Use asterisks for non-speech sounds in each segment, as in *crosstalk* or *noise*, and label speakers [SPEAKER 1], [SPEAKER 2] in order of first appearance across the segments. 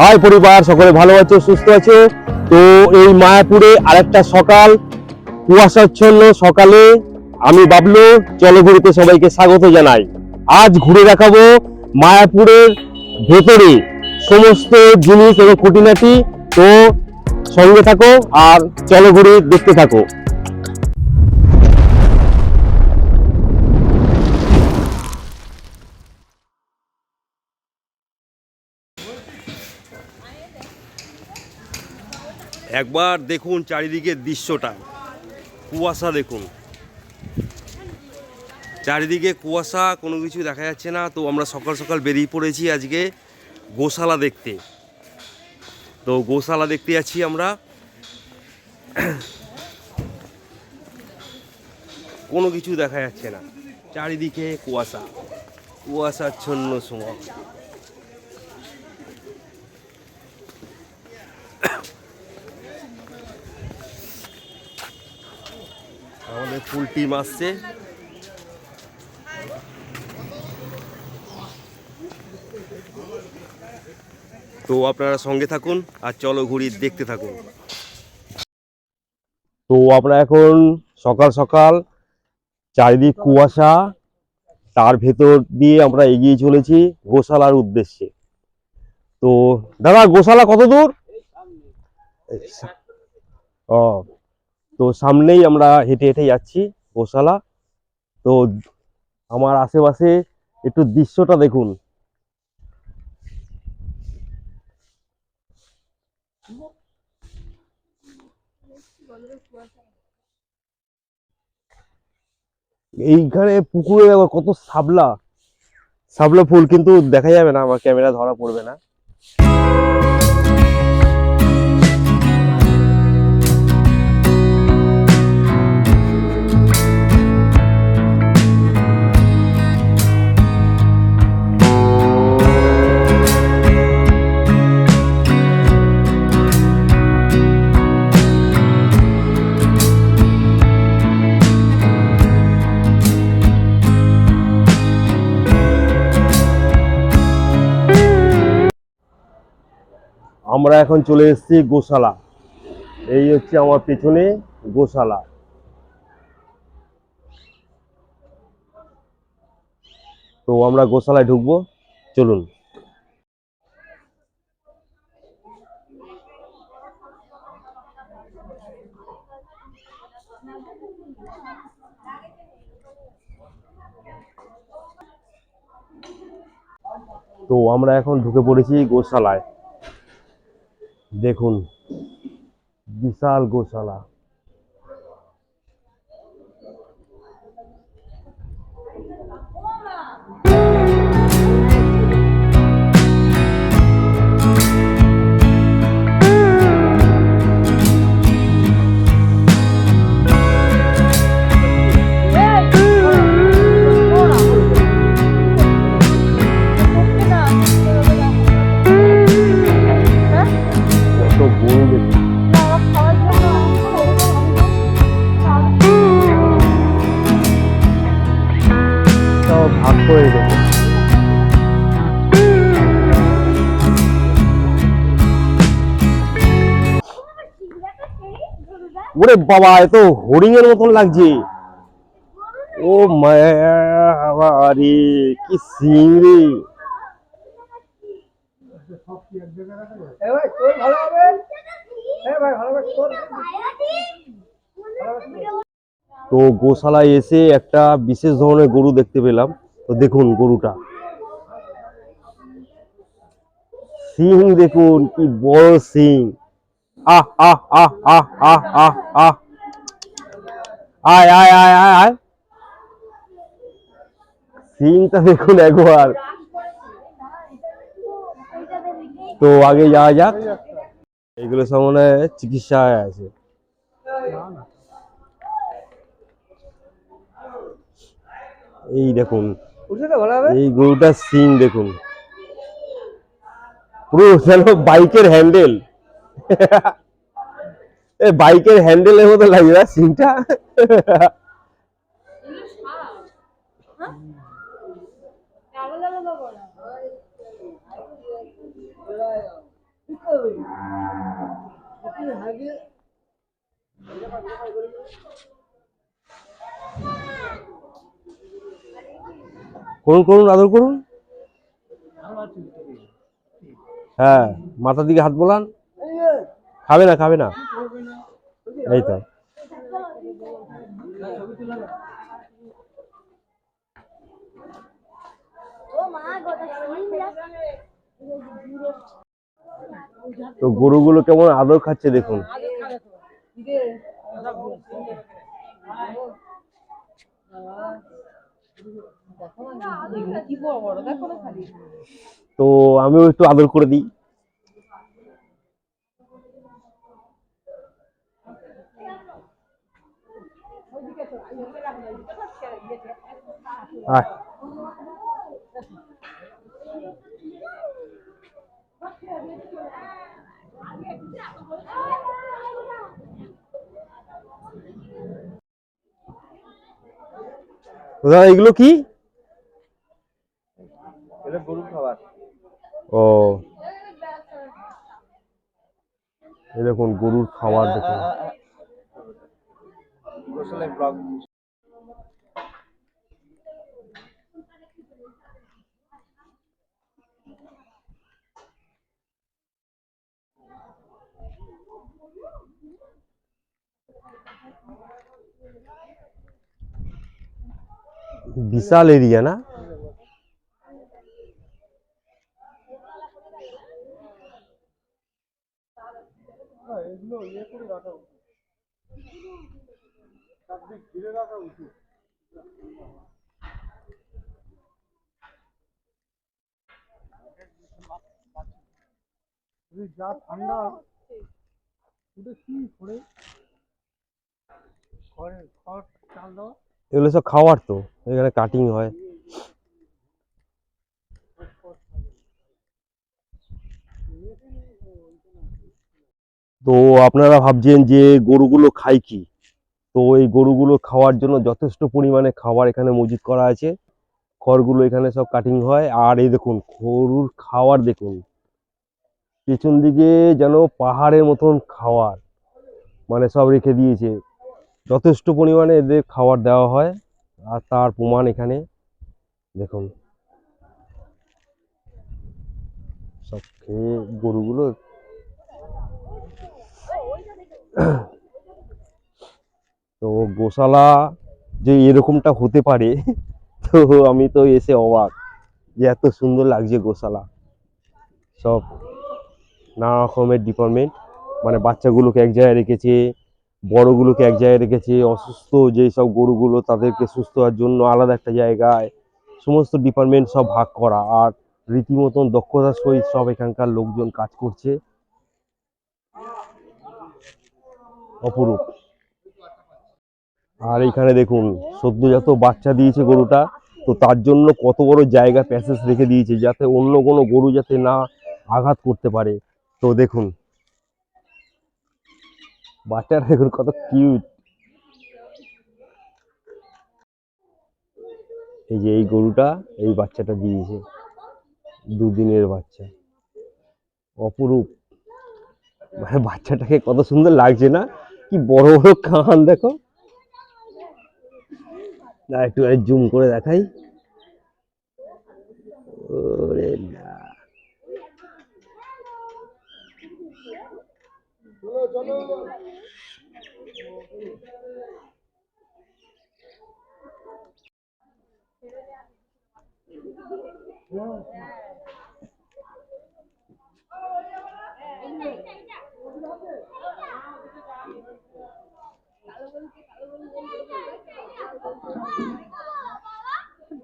[SPEAKER 1] High পরিবার, সকলে ভালো আছো, সুস্থ আছো? তো এই মায়াপুরে আরেকটা সকাল, কুয়াশাচ্ছন্ন সকালে আমি বাবলু জলঘুরিতে সবাইকে স্বাগত জানাই। আজ ঘুরে দেখাবো মায়াপুরের ভেতরে সমস্ত জিনিস এবং খুঁটিনাটি। তো সঙ্গে থাকো আর জলঘুরি দেখতে থাকো। একবার দেখুন চারিদিকের দৃশ্যটা। কুয়াশা দেখুন। চারিদিকে কুয়াশা, কোনো কিছু দেখা যাচ্ছে না। তো আমরা সকাল সকাল বেরিয়ে পড়েছি আজকে গোশালা দেখতে। তো গোশালা দেখতে যাচ্ছি আমরা। কোনো কিছু দেখা যাচ্ছে না। চারিদিকে কুয়াশা। কুয়াশাচ্ছন্ন সময়। আমাদের ফুল টিম আসছে। তো আপনারা সঙ্গে থাকুন আর চলো ঘুরি দেখতে থাকুন। তো আমরা এখন সকাল সকাল চারিদিক কুয়াশা, তার ভেতর দিয়ে আমরা এগিয়ে চলেছি গোশালার উদ্দেশ্যে। তো দাদা, গোশালা কত দূর? ও তো সামনেই আমরা হেঁটে হেঁটে যাচ্ছি গোশালা। তো আমার আশেপাশে একটু দৃশ্যটা দেখুন। এইখানে পুকুরে কত সাবলা সাবলা ফুল কিন্তু দেখা যাবে না, আমার ক্যামেরা ধরা পড়বে না। আমরা এখন চলে এসেছি গোশালা। এই হচ্ছে আমার পেছনে গোশালা। তো আমরা গোশালায় ঢুকবো। চলুন। তো আমরা এখন ঢুকে পড়েছি গোশালায়। দেখুন বিশাল গোশালা ভাগ করে দেখুন ওরে বাবা এত হরিং এর মতন লাগছে। ও মায়ারি কি সিং রে। তো গোশালায় এসে একটা বিশেষ ধরনের গরু দেখতে পেলাম। তো দেখুন গরুটা। সিং দেখুন, কি বড় সিং। আহ আহ আহ আহ আহ আহ আহ। আয় আয় আয় আয় আয়। সিনটা দেখুন একবার। তো আগে যাওয়া যাক। এগুলো সব হয় চিকিৎসায় আছে। এই দেখুন। এই গরুটার সিং দেখুন। পুরো যেন বাইকের হ্যান্ডেল এ বাইকের হ্যান্ডেলের মতো লাগে না সিংটা করুন করুন, আদর করুন। হ্যাঁ মাথার দিকে হাত বোলান। খাবে না খাবে না। এই তো। তো গরুগুলো কেমন আদর খাচ্ছে দেখুন। তো আমিও একটু আদর করে দিই। এগুলো কি
[SPEAKER 2] এটা গরুর খাবার
[SPEAKER 1] ও। এই দেখুন গরুর খাবার দেখুন। বিশাল এরিয়া না?
[SPEAKER 2] যা ঠান্ডা, ওটা কি করে? খড়ের খড় চাল দাও
[SPEAKER 1] এগুলো সব খাওয়ার তো, এখানে কাটিং হয়। তো আপনারা ভাবছেন যে গরুগুলো খায় কি? তো এই গরুগুলো খাওয়ার জন্য যথেষ্ট পরিমাণে খাবার এখানে মজুত করা আছে। খড়গুলো এখানে সব কাটিং হয়। আর এই দেখুন, গরুর খাওয়ার দেখুন। পেছন দিকে যেন পাহাড়ের মতন খাওয়ার মানে সব রেখে দিয়েছে। যথেষ্ট পরিমাণে এদের খাবার দেওয়া হয়। আর তার প্রমাণ এখানে, দেখুন। সব খেয়ে গরুগুলো *clears throat* তো গোশালা যে এরকমটা হতে পারে, *laughs* তো আমি তো এসে অবাক যে এত সুন্দর লাগছে গোশালা। সব নানা রকমের ডিপার্টমেন্ট মানে বাচ্চাগুলোকে এক জায়গায় রেখেছে, বড়গুলোকে এক জায়গায় রেখেছে, অসুস্থ যেই সব গরুগুলো তাদেরকে সুস্থ হওয়ার জন্য আলাদা একটা জায়গায়, সমস্ত ডিপার্টমেন্ট সব ভাগ করা। আর রীতিমতন দক্ষতার সহিত সব এখানকার লোকজন কাজ করছে। অপরূপ। আর এখানে দেখুন, সদ্যজাত বাচ্চা দিয়েছে গরুটা। তো তার জন্য কত বড় জায়গা প্যাসেজ রেখে দিয়েছে, যাতে অন্য কোনো গরু যাতে না আঘাত করতে পারে। তো দেখুন, বাচ্চাটা দেখুন কত কিউট এই যে এই গরুটা, এই বাচ্চাটা দিয়েছে। দুদিনের বাচ্চা। অপরূপ। মানে বাচ্চাটাকে কত সুন্দর লাগছে না? কি বড় বড় কান দেখো। না একটু জুম করে দেখাই। ওরে না।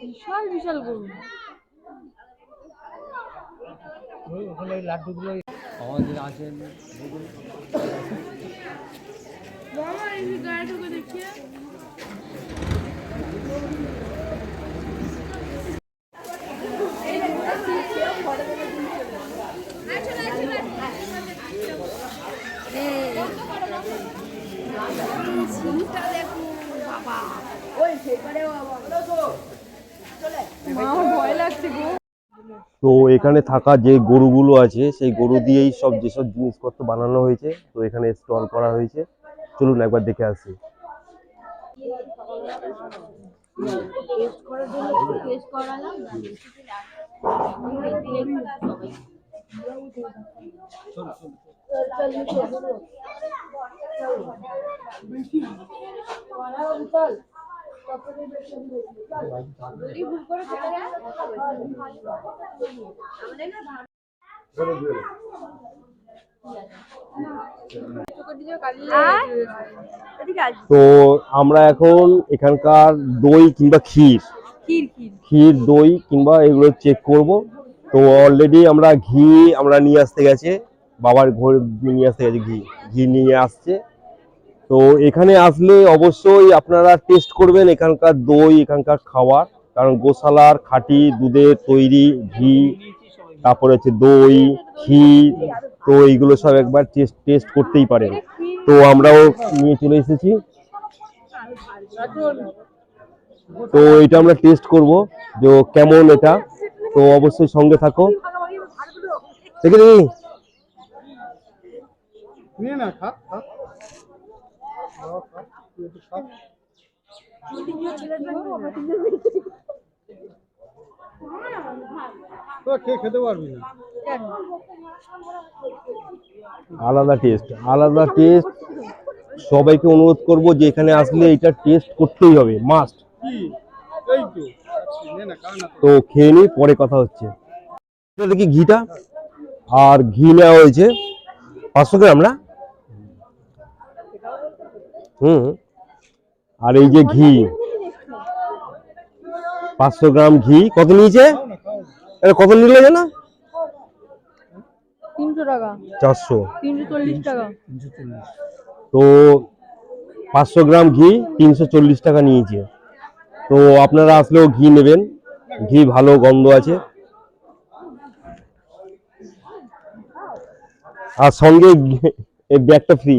[SPEAKER 3] বিশাল বিশাল গরু।
[SPEAKER 2] ওখানে লাড্ডুগুলো আমাদের আছেন
[SPEAKER 3] মামা এই গায়ে ঢুকে দেখিয়ে আমার ভয় লাগছে গো
[SPEAKER 1] তো এখানে থাকা যে গরুগুলো আছে, সেই গরু দিয়েই সব যেসব জিনিসপত্র বানানো হয়েছে, তো এখানে স্টল করা হয়েছে। চলুন একবার দেখে আসি। তো আমরা এখন এখানকার দই কিংবা ক্ষীর।
[SPEAKER 3] ক্ষীর
[SPEAKER 1] দই কিংবা এগুলো চেক করব। তো অলরেডি আমরা ঘি আমরা নিয়ে আসতে গেছে। বাবার ঘর নিয়ে আসতে গেছে ঘি। ঘি নিয়ে আসছে। তো এখানে আসলে অবশ্যই আপনারা টেস্ট করবেন এখানকার দই, এখানকার খাবার। কারণ গোশালার খাঁটি দুধের তৈরি ঘি, তারপরে হচ্ছে দই ক্ষীর তো এইগুলো সব একবার টেস্ট টেস্ট করতেই পারেন। তো আমরাও নিয়ে চলে এসেছি। তো এটা আমরা টেস্ট করব যে কেমন এটা। তো অবশ্যই সঙ্গে থাকো। দেখে নি
[SPEAKER 2] না, খা খা খাও, খা, তুই একটু খা। তোরা খেয়ে খেতে পারবি না?
[SPEAKER 1] আলাদা টেস্ট আলাদা টেস্ট সবাইকে অনুরোধ করব যে এখানে আসলে এটা টেস্ট করতেই হবে মাস্ট
[SPEAKER 2] তো নে না না
[SPEAKER 1] খেয়ে নিই পরে কথা হচ্ছে। এটা দেখি ঘিটা। আর ঘি নেওয়া হয়েছে পাঁচশো গ্রাম না? হুম? আর এই যে ঘি। পাঁচশো গ্রাম ঘি। কত নিয়েছে? এটা কত নিলে
[SPEAKER 3] তিনশো
[SPEAKER 1] চারশো। তো পাঁচশো গ্রাম ঘি তিনশো চল্লিশ টাকা নিয়েছে। তো আপনারা আসলেও ঘি নেবেন। ঘি ভালো গন্ধ আছে। আর সঙ্গে এই ব্যাগটা ফ্রি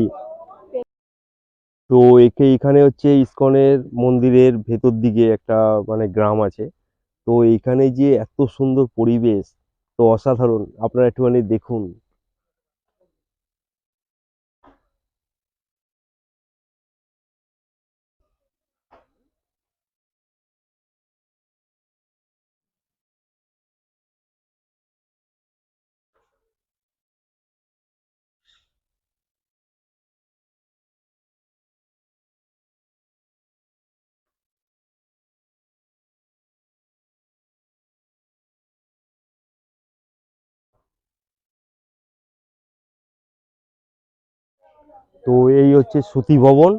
[SPEAKER 1] তো একে এখানে হচ্ছে ইসকনের মন্দিরের ভেতর দিকে একটা মানে গ্রাম আছে। তো এইখানে যে এত সুন্দর পরিবেশ, তো অসাধারণ। আপনারা একটুখানি দেখুন। তো এই হচ্ছে সুতি ভবন।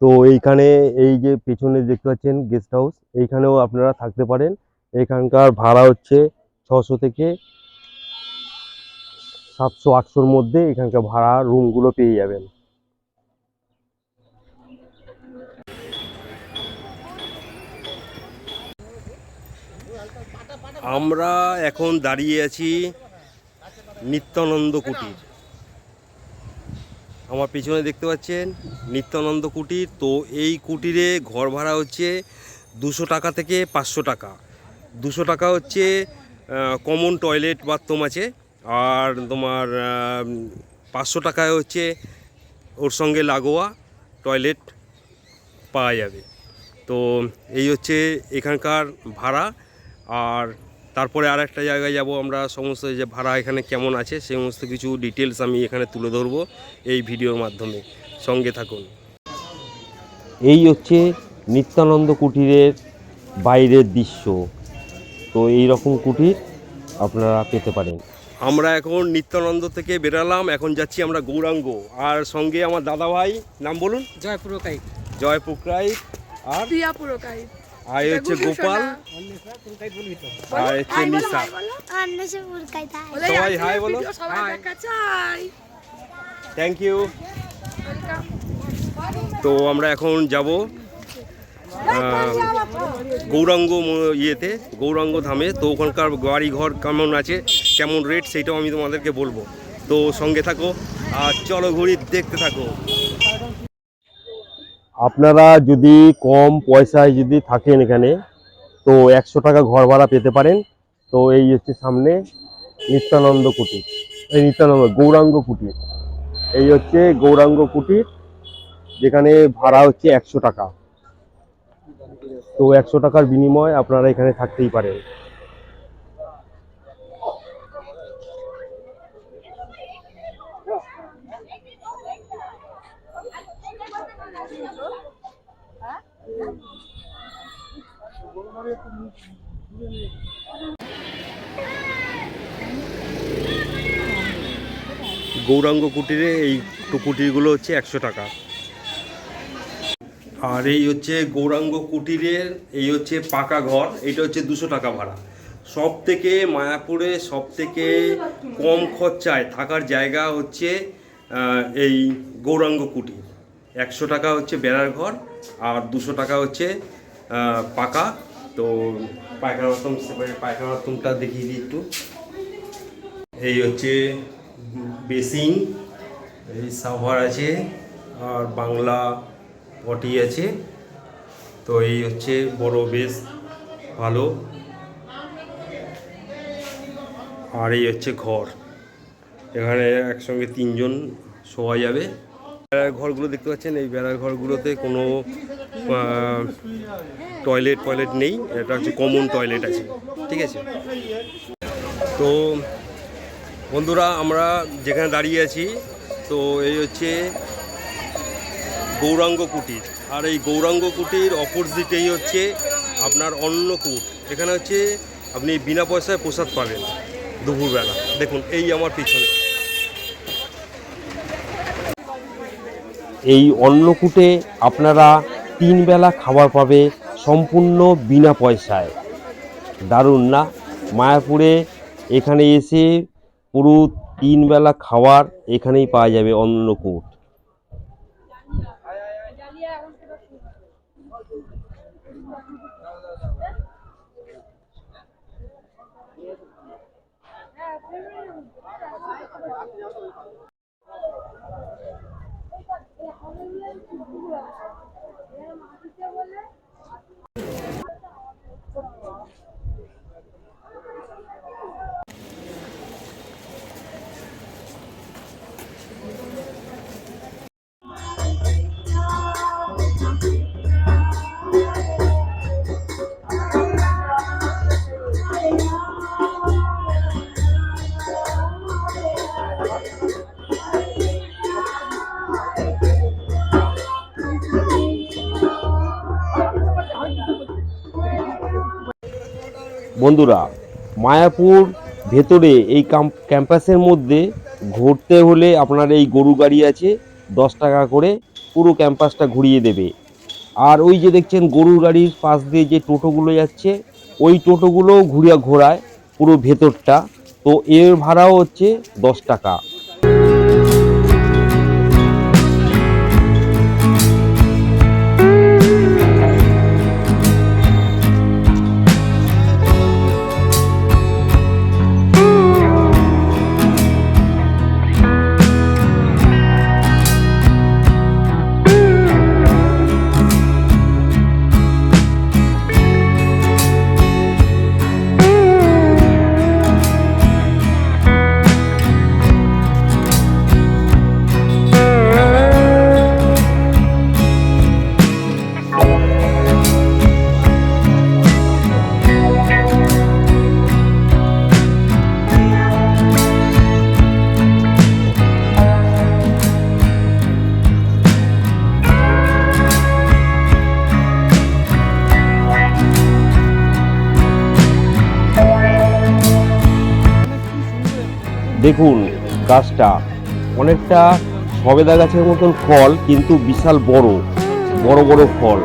[SPEAKER 1] তো এইখানে এই যে পেছনে দেখতে পাচ্ছেন গেস্ট হাউস এইখানেও আপনারা থাকতে পারেন। এখানকার ভাড়া হচ্ছে ছশো থেকে সাতশো, আটশোর মধ্যে এখানকার ভাড়া রুমগুলো পেয়ে যাবেন। আমরা এখন দাঁড়িয়ে আছি নিত্যানন্দ কুটির। আমার পিছনে দেখতে পাচ্ছেন নিত্যানন্দ কুটির। তো এই কুটিরে ঘর ভাড়া হচ্ছে দুশো টাকা থেকে পাঁচশো টাকা। দুশো টাকা হচ্ছে কমন টয়লেট বাথরুম আছে, আর তোমার পাঁচশো টাকায় হচ্ছে ওর সঙ্গে লাগোয়া টয়লেট পাওয়া যাবে। তো এই হচ্ছে এখানকার ভাড়া, আর তারপরে আর একটা জায়গায় যাব আমরা সমস্ত যে ভাড়া এখানে কেমন আছে সেই সমস্ত কিছু ডিটেলস আমি এখানে তুলে ধরবো এই ভিডিওর মাধ্যমে। সঙ্গে থাকুন। এই হচ্ছে নিত্যানন্দ কুটিরের বাইরের দৃশ্য। তো এই রকম কুটির আপনারা পেতে পারেন। আমরা এখন নিত্যানন্দ থেকে বেরালাম এখন যাচ্ছি আমরা গৌরাঙ্গ। আর সঙ্গে আমার দাদা ভাই নাম বলুন?
[SPEAKER 2] জয় পুরো কাই
[SPEAKER 1] জয় পুকরাই আর?
[SPEAKER 3] প্রিয়া পুরকাই
[SPEAKER 1] আর হচ্ছে গোপাল। আর হচ্ছে নিশা। সবাই হাই বলো। থ্যাংক ইউ তো আমরা এখন যাব গৌরাঙ্গ ইয়েতে গৌরাঙ্গ ধামে। তো ওখানকার বাড়ি ঘর কেমন আছে কেমন রেট সেটাও আমি তোমাদেরকে বলব। তো সঙ্গে থাকো আর চলো ঘুরি দেখতে থাকো। আপনারা যদি কম পয়সায় যদি থাকেন এখানে, তো একশো টাকা ঘর ভাড়া পেতে পারেন। তো এই হচ্ছে সামনে নিত্যানন্দ কুটির। এই নিত্যানন্দ, গৌরাঙ্গ কুটির। এই হচ্ছে গৌরাঙ্গ কুটির, যেখানে ভাড়া হচ্ছে একশো টাকা। তো একশো টাকার বিনিময়ে আপনারা এখানে থাকতেই পারেন। গৌরাঙ্গ কুটিরে এই কুটিরগুলো হচ্ছে একশো টাকা। আর এই হচ্ছে গৌরাঙ্গ কুটিরের, এই হচ্ছে পাকা ঘর এটা হচ্ছে দুশো টাকা ভাড়া। সব থেকে মায়াপুরে সব থেকে কম খরচায় থাকার জায়গা হচ্ছে এই গৌরাঙ্গ কুটির। একশো টাকা হচ্ছে বেড়ার ঘর, আর দুশো টাকা হচ্ছে পাকা তো পায়খানা বাথরুম পায়খানা বাথরুমটা দেখিয়ে দিই একটু। এই হচ্ছে বেসিং এই সাভার আছে, আর বাংলা পটি আছে। তো এই হচ্ছে বড় বেশ ভালো। আর এই হচ্ছে ঘর, এখানে একসঙ্গে তিনজন শোয়া যাবে। বেড়ার ঘরগুলো দেখতে পাচ্ছেন, এই বেড়ার ঘরগুলোতে কোনো টয়লেট টয়লেট নেই, এটা হচ্ছে কমন টয়লেট আছে, ঠিক আছে? তো বন্ধুরা, আমরা যেখানে দাঁড়িয়ে আছি, তো এই হচ্ছে গৌরাঙ্গ কুটির। আর এই গৌরাঙ্গ কুটির অপোজিটেই হচ্ছে আপনার অন্নকূট। এখানে হচ্ছে আপনি বিনা পয়সায় প্রসাদ পাবেন দুপুরবেলা। দেখুন, এই আমার পিছনে। এই অন্নকূটে আপনারা তিন বেলা খাবার পাবে সম্পূর্ণ বিনা পয়সায়। দারুণ না? মায়াপুরে এখানে এসে পুরো তিন বেলা খাবার এখানেই পাওয়া যাবে অন্নকূট। বলে? বন্ধুরা, মায়াপুর ভেতরে এই ক্যাম্পাসের মধ্যে ঘুরতে হলে আপনার এই গরু গাড়ি আছে, দশ টাকা করে পুরো ক্যাম্পাসটা ঘুরিয়ে দেবে। আর ওই যে দেখছেন গরু গাড়ির পাশ দিয়ে যে টোটোগুলো যাচ্ছে, ওই টোটোগুলোও ঘুরিয়া ঘোরায় পুরো ভেতরটা। তো এর ভাড়াও হচ্ছে দশ টাকা। দেখুন, গাছটা অনেকটা সবেদা গাছের মতন ফল, কিন্তু বিশাল বড় বড় বড় ফল।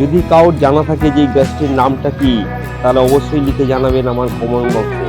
[SPEAKER 4] যদি কাউর জানা থাকে যে এই গাছটির নামটা কি, তাহলে অবশ্যই লিখে জানাবেন আমার কমেন্ট বক্সে।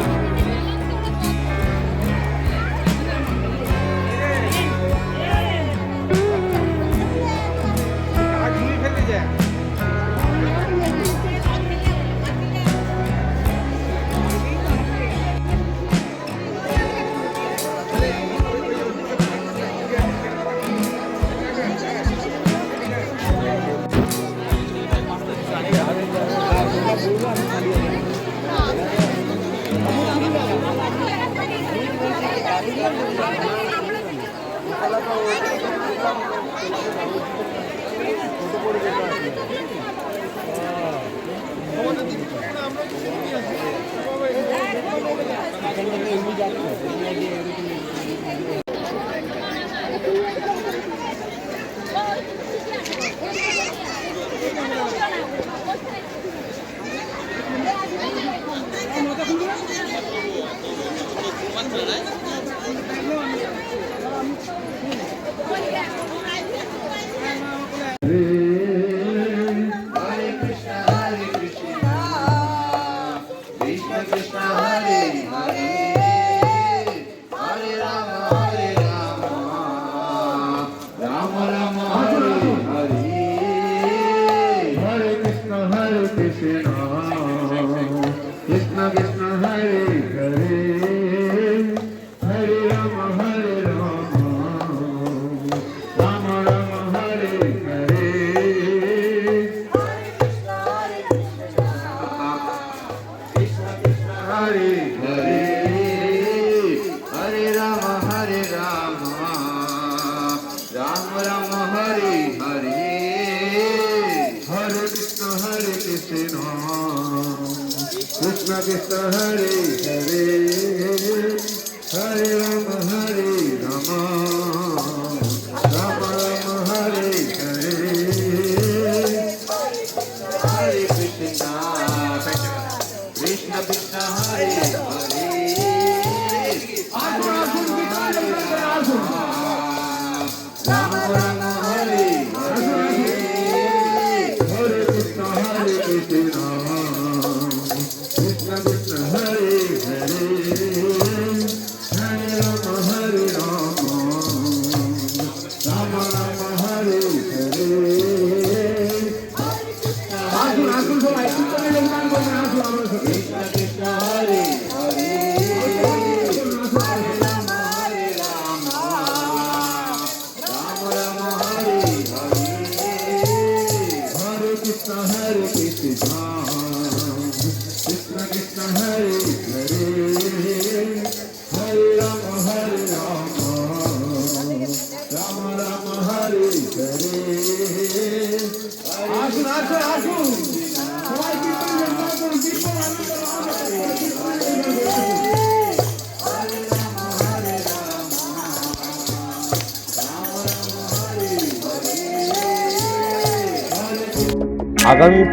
[SPEAKER 5] सहर किस
[SPEAKER 4] धाम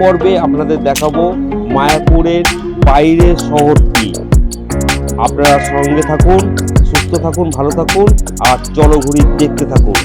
[SPEAKER 4] পর্বে আপনাদের দেখাবো মায়াপুরের বাইরের শহরটি। আপনারা সঙ্গে থাকুন, সুস্থ থাকুন, ভালো থাকুন, আর চলঘুরি দেখতে থাকুন।